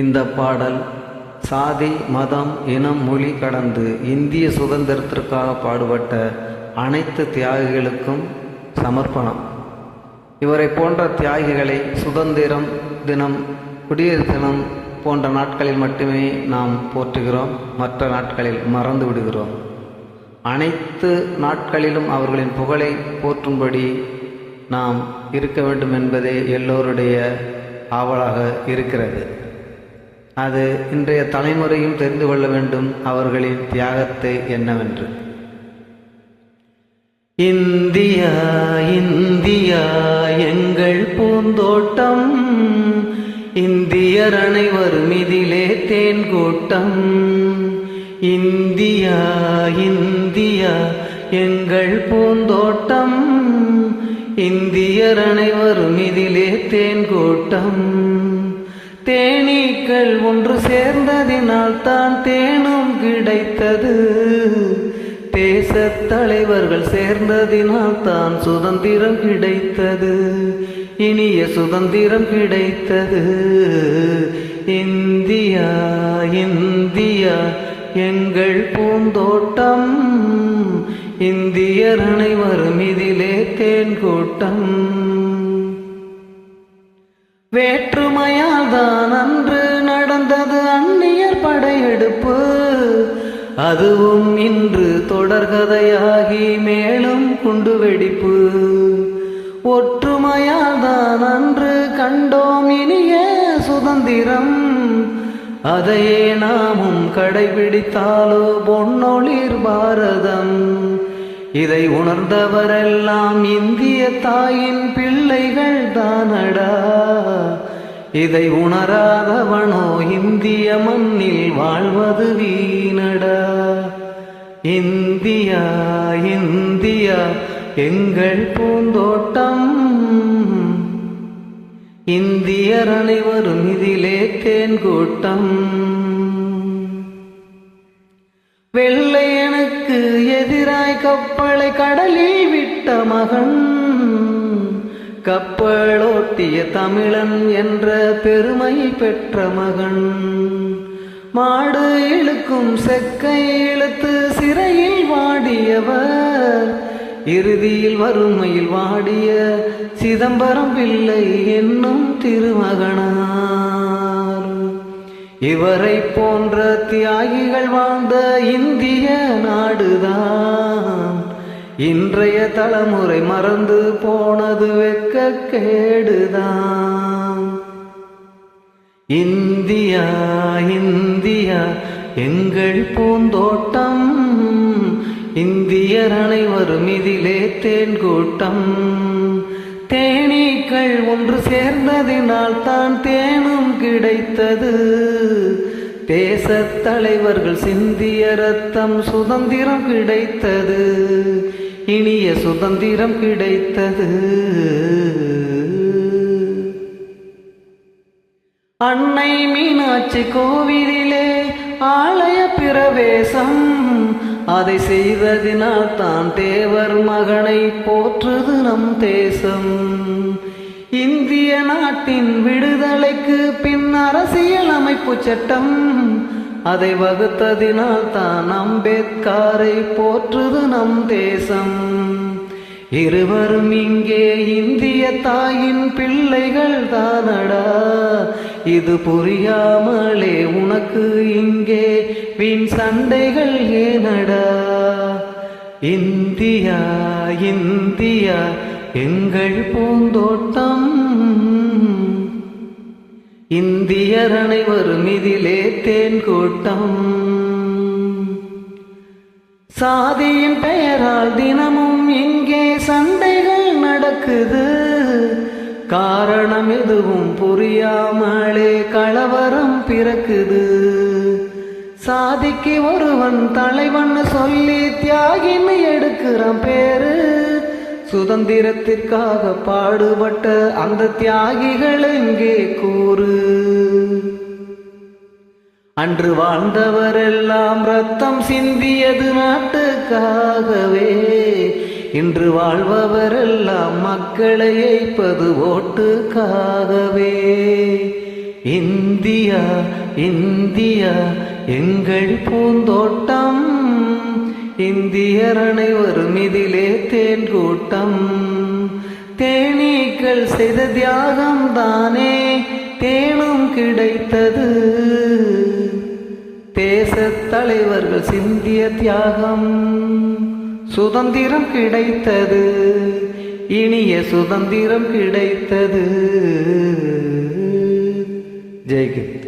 இந்த பாடல் சாதி மதம் இனம் மொழி கடந்து இந்திய சுதந்திரத்திற்காக பாடுபட்ட அனைத்து தியாகிகளுக்கும் சமர்ப்பணம். இவரை போன்ற தியாகிகளை சுதந்திரம் தினம் குடியரசு தினம் போன்ற நாட்களில் மட்டுமே நாம் போற்றுகிறோம். மற்ற நாட்களில் மறந்து விடுகிறோம். அனைத்து நாட்களிலும் அவர்களின் புகழை போற்றும்படி நாம் இருக்க வேண்டும் என்பதே எல்லோருடைய ஆவலாக இருக்கிறது. அது இன்றைய தலைமுறையும் தெரிந்து கொள்ள வேண்டும் அவர்களின் தியாகத்தை என்னவென்று. இந்தியா இந்தியா எங்கள் பூந்தோட்டம். இந்தியர் அனைவரும் இதிலே தேன் கூட்டம். இந்தியா இந்தியா எங்கள் பூந்தோட்டம். இந்தியர் அனைவரும் இதிலே தேன் கூட்டம். தேனீக்கள் ஒன்று சேர்ந்ததினால் தான் தேனும் கிடைத்தது. தேசத் தலைவர்கள் சேர்ந்ததினால் தான் சுதந்திரம் கிடைத்தது. இனிய சுதந்திரம் கிடைத்தது. இந்தியா இந்தியா எங்கள் பூந்தோட்டம். இந்தியர் அனைவரும் இதிலே தேன் கூட்டம். வேற்றுமையா அதுவும் இன்று தொடர்கதையாகி மேலும் குண்டு வெடிப்பு. ஒற்றுமையால் தான் அன்று கண்டோம் இனிய சுதந்திரம். அதையே நாமும் கடைபிடித்தாலோ பொன்னொளிர் பாரதம். இதை உணர்ந்தவரெல்லாம் இந்திய தாயின் பிள்ளைகள் தானடா இதை உணராதவனோ இந்திய மண்ணில் வாழ்வது வீணடா. இந்தியா இந்தியா எங்கள் பூந்தோட்டம். இந்தியர் அனைவரும் இதிலே தேன் கூட்டம் வெள்ளையனுக்கு எதிராய் கப்பலை கடலில் விட்ட மகன். கப்பலோட்டிய தமிழன் என்ற பெருமை பெற்ற மகன். மாடு இழுக்கும் செக்கை இழுத்து சிறையில் வாடியவர். இறுதியில் வறுமையில் வாடிய சிதம்பரம் பிள்ளை என்னும் திருமகனார். இவரை போன்ற தியாகிகள் வாழ்ந்த இந்திய நாடுதான். இன்றைய தலைமுறை மறந்து போனது வெக்க கேடுதான். இந்தியா இந்தியா எங்கள் பூந்தோட்டம். இந்தியர் அனைவரும் இதிலே தேன் கூட்டம் தேனீக்கள் ஒன்று சேர்ந்ததினால் தான் தேனும் கிடைத்தது. தேசத் தலைவர்கள் சிந்திய ரத்தம் சுதந்திரம் கிடைத்தது. இனிய சுதந்திரம் கிடைத்தது. அன்னை மீனாட்சி கோவிலிலே ஆலய பிரவேசம். அதை செய்ததினால் தான் தேவர் மகனை போற்றுது நம் தேசம். இந்திய நாட்டின் விடுதலைக்கு பின் அரசியல் அமைப்பு சட்டம் அதை வகுத்ததினால் தான் அம்பேத்காரை போற்றுது நம் தேசம். இருவரும் இங்கே இந்திய தாயின் பிள்ளைகள் தானடா. இது புரியாமலே உனக்கு இங்கே வீண் சண்டைகள் ஏனடா. இந்தியா இந்தியா எங்கள் பூந்தோட்டம் இந்தியர் அனைவரும் இதிலே தேன் கூட்டம் சாதியின் பெயரால் தினமும் இங்கே சண்டைகள் நடக்குது. காரணம் எதுவும் புரியாமலே கலவரம் பிறக்குது. சாதிக்கு ஒருவன் தலைவன் சொல்லி தியாகின்னு எடுக்கிறான் பேரு. சுதந்திரத்திற்காக பாடுபட்ட அந்த தியாகிகள் எங்கே கூறு? அன்று வாழ்ந்தவரெல்லாம் ரத்தம் சிந்தியது நாட்டுக்காகவே. இன்று வாழ்பவரெல்லாம் மக்களை ஏய்ப்பது ஓட்டுக்காகவே. இந்தியா இந்தியா எங்கள் பூந்தோட்டம் இந்தியர் அனைவரும் இதிலே தேன் கூட்டம் தேனீக்கள் செய்த தியாகம் தானே தேனும் கிடைத்தது. தேச தலைவர்கள் சிந்திய தியாகம் சுதந்திரம் கிடைத்தது. இனிய சுதந்திரம் கிடைத்தது. ஜெய்கித்